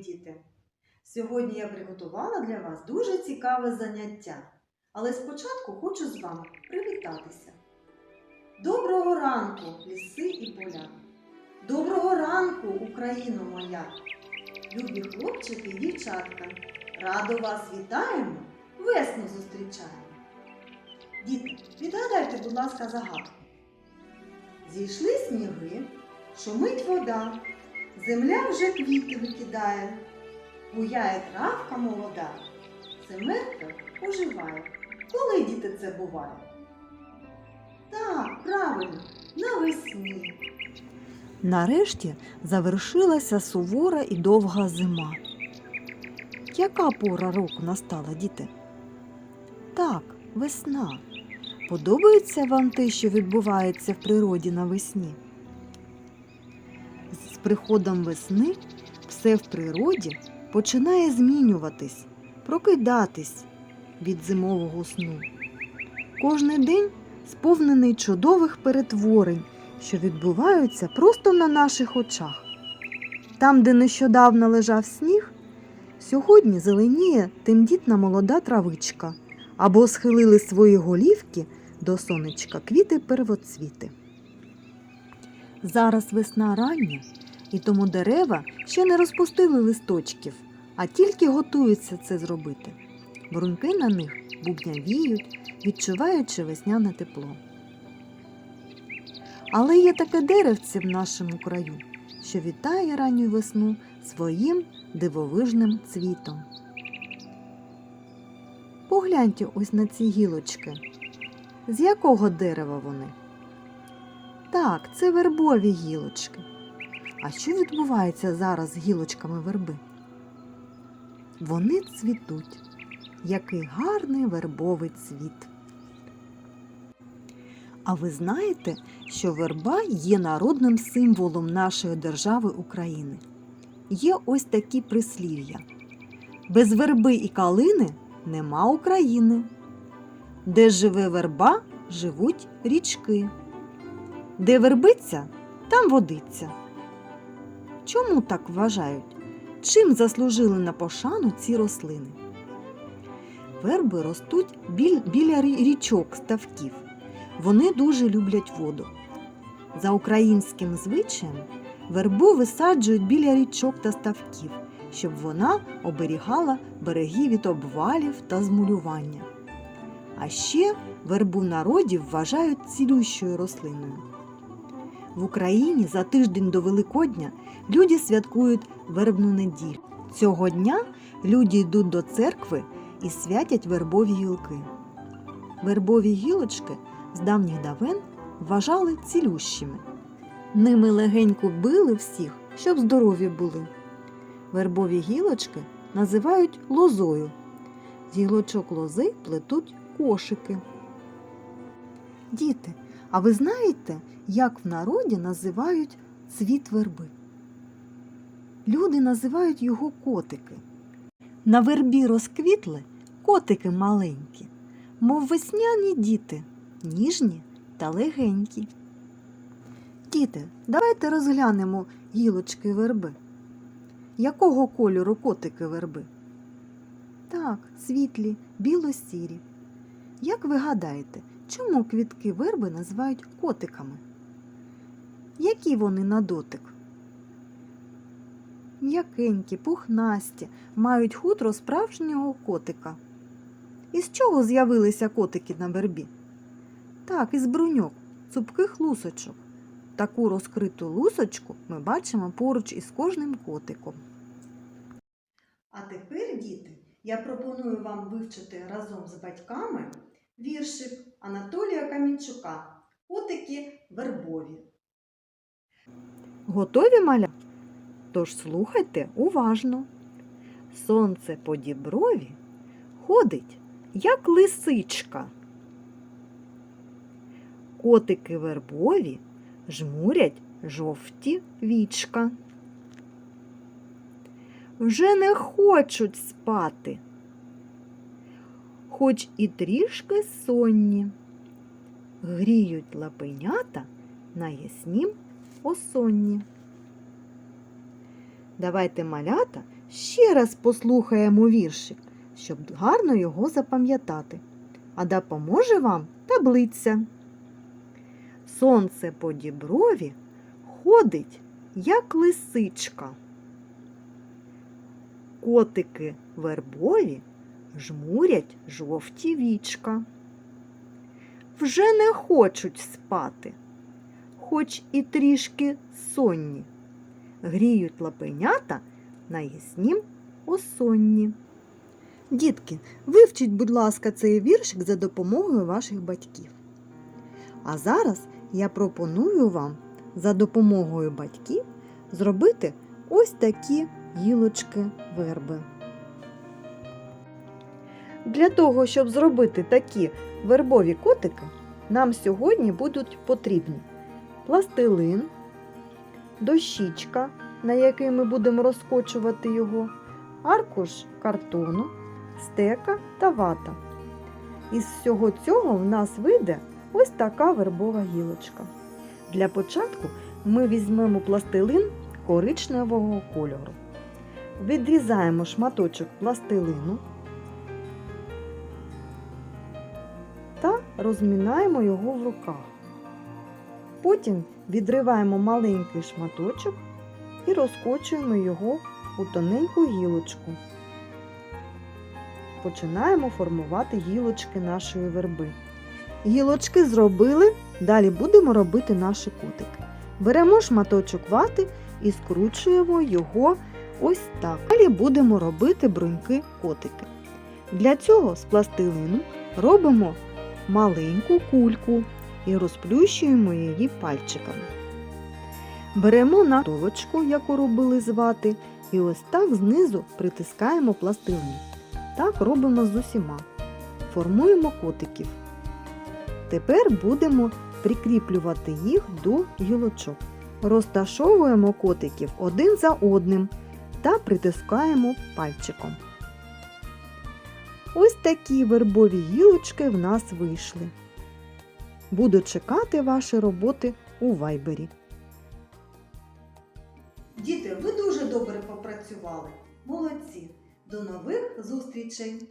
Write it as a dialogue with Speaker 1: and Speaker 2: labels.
Speaker 1: діти! Сьогодні я приготувала для вас дуже цікаве заняття. Але спочатку хочу з вами привітатися. Доброго ранку, ліси і поля! Доброго ранку, Україно моя! Любі хлопчики і дівчатка! Радо вас вітаємо, весну зустрічаємо! Діти, відгадайте, будь ласка, загадку. Зійшли сніги, шумить вода, земля вже квіти викидає, буяє травка молода, це мертве оживає. Коли діти це буває? Так, правильно, навесні.
Speaker 2: Нарешті завершилася сувора і довга зима. Яка пора року настала, діти? Так, весна. Подобається вам те, що відбувається в природі навесні? Приходом весни все в природі починає змінюватись, прокидатись від зимового сну. Кожний день сповнений чудових перетворень, що відбуваються просто на наших очах. Там, де нещодавно лежав сніг, сьогодні зеленіє тендітна молода травичка або схилили свої голівки до сонечка квіти первоцвіти. Зараз весна рання, і тому дерева ще не розпустили листочків, а тільки готуються це зробити. Бруньки на них бубнявіють, відчуваючи весняне тепло. Але є таке деревце в нашому краю, що вітає ранню весну своїм дивовижним цвітом. Погляньте ось на ці гілочки. З якого дерева вони? Так, це вербові гілочки. А що відбувається зараз з гілочками верби? Вони цвітуть. Який гарний вербовий цвіт. А ви знаєте, що верба є народним символом нашої держави України? Є ось такі прислів'я. Без верби і калини нема України. Де живе верба, живуть річки. Де вербиться, там водиться. Чому так вважають? Чим заслужили на пошану ці рослини? Верби ростуть біля річок ставків. Вони дуже люблять воду. За українським звичаєм вербу висаджують біля річок та ставків, щоб вона оберігала береги від обвалів та змулювання. А ще вербу в народі вважають цілющою рослиною. В Україні за тиждень до Великодня люди святкують вербну неділю. Цього дня люди йдуть до церкви і святять вербові гілки. Вербові гілочки з давніх давен вважали цілющими. Ними легенько били всіх, щоб здорові були. Вербові гілочки називають лозою. З гілочок лози плетуть кошики. Діти, а ви знаєте, як в народі називають цвіт верби? Люди називають його котики. На вербі розквітли котики маленькі, мов весняні діти, ніжні та легенькі. Діти, давайте розглянемо гілочки верби. Якого кольору котики верби? Так, світлі, біло-сірі. Як ви гадаєте, чому квітки верби називають котиками? Які вони на дотик? М'якенькі, пухнасті, мають хутро справжнього котика. Із чого з'явилися котики на вербі? Так, із бруньок, цупких лусочок. Таку розкриту лусочку ми бачимо поруч із кожним котиком.
Speaker 1: А тепер, діти, я пропоную вам вивчити разом з батьками віршик Анатолія Камінчука Котики вербові.
Speaker 2: Готові маля? Тож слухайте уважно. Сонце по діброві ходить, як лисичка. Котики вербові жмурять жовті вічка. Вже не хочуть спати, хоч і трішки сонні. Гріють лапенята на яснім осонні. Давайте малята ще раз послухаємо віршик, щоб гарно його запам'ятати. А допоможе вам таблиця. Сонце по діброві ходить, як лисичка. Котики вербові жмурять жовті вічка. Вже не хочуть спати, хоч і трішки сонні. Гріють лапенята на яснім осонні. Дітки, вивчіть, будь ласка, цей віршик за допомогою ваших батьків. А зараз я пропоную вам за допомогою батьків зробити ось такі гілочки верби. Для того, щоб зробити такі вербові котики, нам сьогодні будуть потрібні пластилин, дощічка, на який ми будемо розкочувати його, аркуш картону, стека та вата. Із всього цього в нас вийде ось така вербова гілочка. Для початку ми візьмемо пластилин коричневого кольору. Відрізаємо шматочок пластилину розмінаємо його в руках. Потім відриваємо маленький шматочок і розкочуємо його у тоненьку гілочку. Починаємо формувати гілочки нашої верби. Гілочки зробили, далі будемо робити наші кутики. Беремо шматочок вати і скручуємо його ось так. Далі будемо робити бруньки котики. Для цього з пластилину робимо маленьку кульку і розплющуємо її пальчиками. Беремо натовочку, яку робили з вати, і ось так знизу притискаємо пластилин. Так робимо з усіма. Формуємо котиків. Тепер будемо прикріплювати їх до гілочок. Розташовуємо котиків один за одним та притискаємо пальчиком. Ось такі вербові гілочки в нас вийшли. Буду чекати ваші роботи у вайбері.
Speaker 1: Діти, ви дуже добре попрацювали. Молодці! До нових зустрічей!